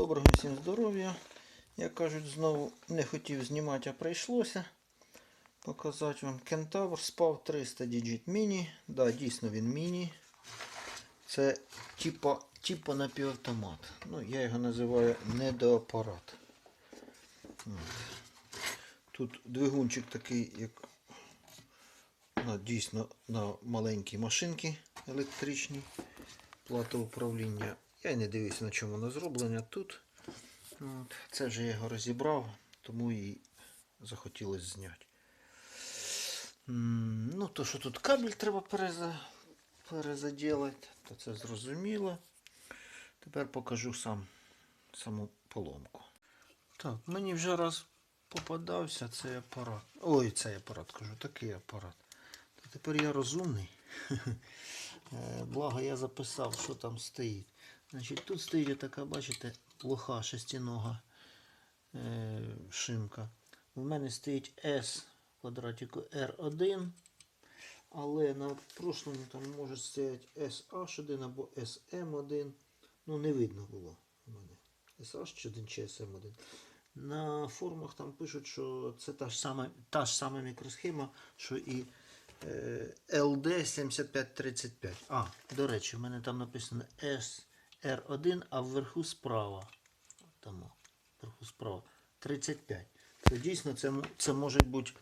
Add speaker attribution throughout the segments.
Speaker 1: Доброго всім здоров'я. Як кажуть, знову не хотів знімати, а прийшлося показати вам. Кентавр спав 300 Digit Mini. Да, дійсно він міні. Це типа, типа напівавтомат. Ну, я його називаю недоапарат. Тут двигунчик такий, як на, дійсно на маленькій машинці електричній. Плата управління. Я й не дивився, на чому воно зроблено тут. От. Це вже я його розібрав, тому і захотілося зняти. Ну, то, що тут кабель треба переза... перезаділити, то це зрозуміло. Тепер покажу сам саму поломку. Так, мені вже раз попадався цей апарат. Ой, цей апарат кажу, такий апарат. То тепер я розумний. Е, Благо я записав, що там стоїть. Значить, тут стоїть така, бачите, лоха шестинога е, шимка. У мене стоїть S квадратику R1, але на прошлому там може стояти SH1 або SM1. Ну, не видно було у мене. SH1 чи SM1. На форумах там пишуть, що це та ж сама, та ж сама мікросхема, що і е, LD7535. А, до речі, в мене там написано SR1, а вверху справа. Там, вверху справа 35. То дійсно це, це може бути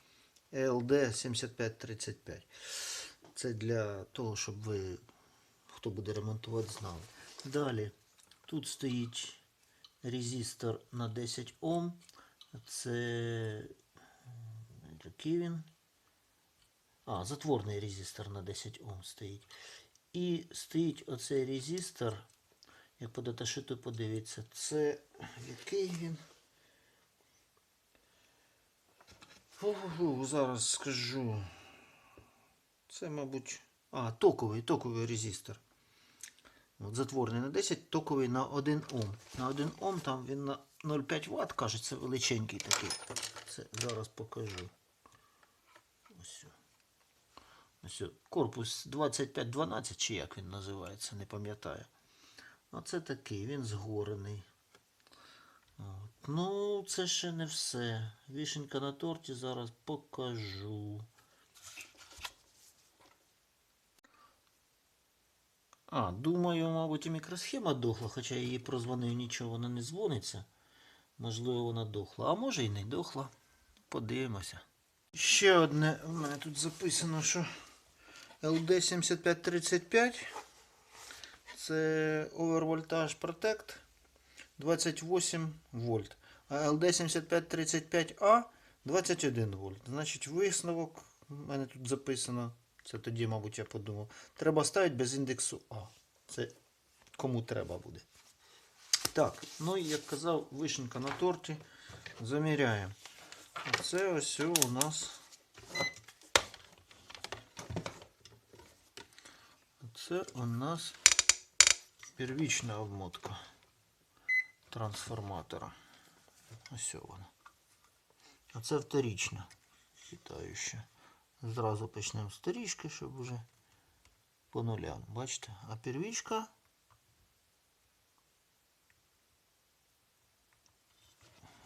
Speaker 1: LD7535. Це для того, щоб ви, хто буде ремонтувати, знали. Далі, тут стоїть резистор на 10 Ом. Це який він? А, затворний резистор на 10 Ом стоїть. І стоїть оцей резистор, як по даташиту подивіться, це який він? Фу-фу-фу, зараз скажу. Це, мабуть. А, токовий, токовий резистор. От затворний на 10, токовий на 1 Ом. На 1 Ом там він на 0,5 Вт, кажеться, величенький такий. Це зараз покажу. Ось. Ось корпус 2512, чи як він називається, не пам'ятаю. Оце такий, він згорений. От. Ну, це ще не все. Вішенька на торті зараз покажу. А, думаю, мабуть, і мікросхема дохла, хоча я її прозвонив, нічого вона не дзвониться. Можливо, вона дохла. А може і не дохла. Подивимося. Ще одне у мене тут записано, що LD7535 це Overvoltage Protect 28 вольт. А LD7535A 21 вольт. Значить, висновок у мене тут записано. Це тоді, мабуть, я подумав. Треба ставити без індексу А. Це кому треба буде. Так, ну і як казав, вишенька на торті. Заміряємо. Це ось у нас. Це у нас первічна обмотка трансформатора. Ось вона. А це вторічна. Вітаюча. Зразу почнемо з торічки, щоб уже по нулям. Бачите? А первічка.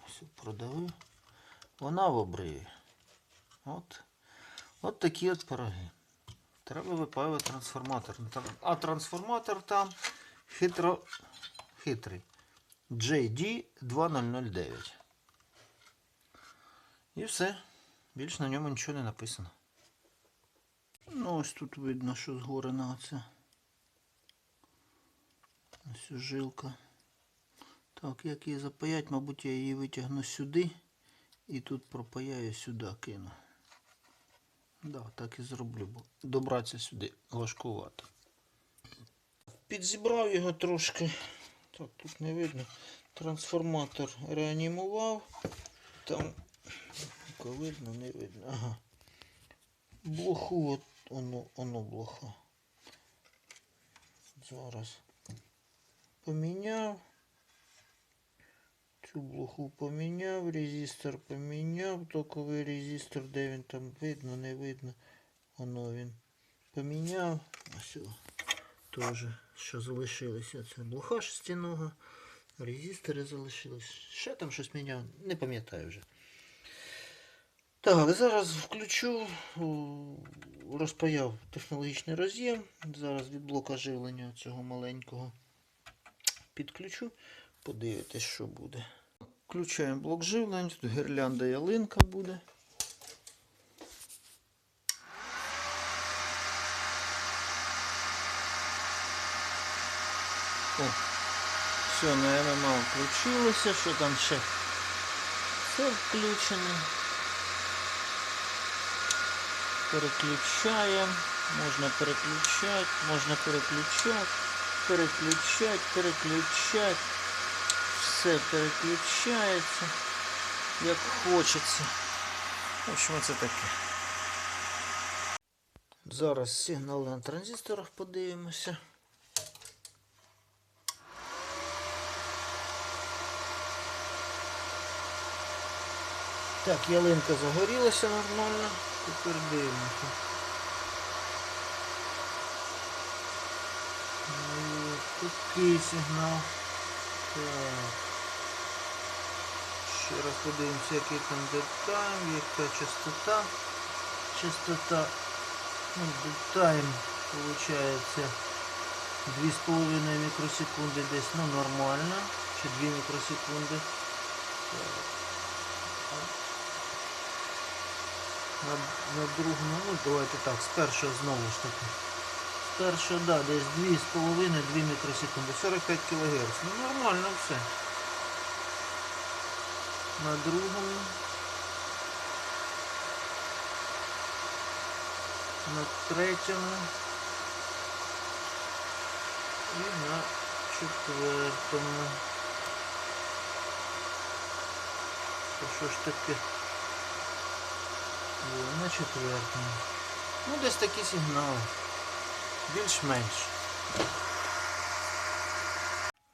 Speaker 1: Все, продавив. Вона в обриві. От. От такі от пироги. Треба випаювати трансформатор. Ну, А трансформатор там хитро хитрий. JD2009. І все. Більш на ньому нічого не написано. Ну, ось тут видно, що згорена оця. Ось жилка. Так, як її запаять, мабуть, я її витягну сюди і тут пропаяю сюди кину. Да, так і зроблю, бо добратися сюди важкувато. Підзібрав його трошки. Так, тут не видно. Трансформатор реанімував. Там видно, не видно. Ага. Блоху, от воно, воно блоха. Зараз поміняв. Цю блоху поміняв, резистор поміняв, токовий резистор, де він там видно, не видно. Воно він поміняв. Ось теж, що залишилося, це блоха шестинога. Резистори залишились. Ще там щось міняв, не пам'ятаю вже. Так, зараз включу, розпаяв технологічний роз'єм. Зараз від блока живлення цього маленького підключу. Подивитись, що буде. Включаємо блок живлення, тут гірлянда ялинка буде. О, все, на ММА включилося, що там ще? Все включене. Переключаємо. Можна переключати, можна переключати, переключати, переключати. Все переключається, як хочеться. В общем, це таке. Зараз сигнали на транзисторах подивимося. Так, ялинка загорілася нормально. Тепер дивимося. Такий сигнал. Так. Ще раз подивимося, який там детайм, яка частота. Частота ну, детайм виходить 2,5 мікросекунди десь, ну нормально. Чи 2 мікросекунди. Так. На, на другому, ну давайте так, з першого знову ж таки. З першого, да, десь 2,5-2 мікросекунди, 45 кГц. Ну нормально все. На другому. На третьому. І на четвертому. Що ж таке? На четвертому. Ну, десь такі сигнали. Більш-менш.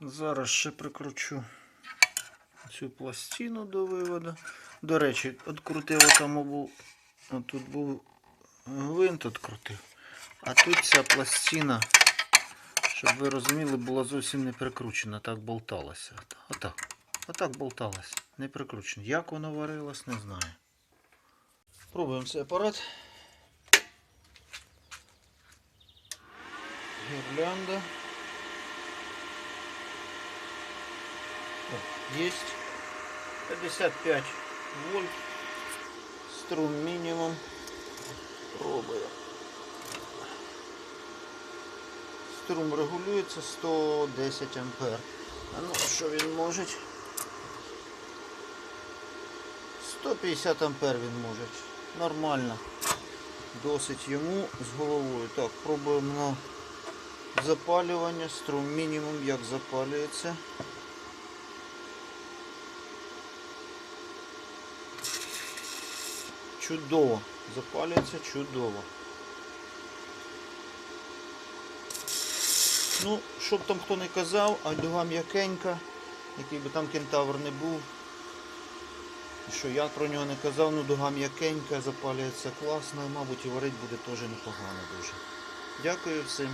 Speaker 1: Зараз ще прикручу цю пластину до виводу. До речі, відкрутив там був. Тут був гвинт відкрутив. А тут ця пластина, щоб ви розуміли, була зовсім не прикручена, так болталася. Отак. Отак болталась. Не прикручена. Як воно варилось, не знаю. Пробуємо цей апарат. Гірлянда. О, Есть. 55 вольт. Струм минимум. Пробуем. Струм регулюється 110 ампер. А ну, що він може? 150 ампер він може. Нормально. Досить йому з головою. Так, пробуємо на запалювання. Струм мінімум, як запалюється. Чудово. Запалюється чудово. Ну, щоб там хто не казав, а м'якенька, який би там кентавр не був. Що я про нього не казав, ну дуга м'якенька, запалюється класно, і, мабуть, і варить буде теж непогано дуже. Дякую всім.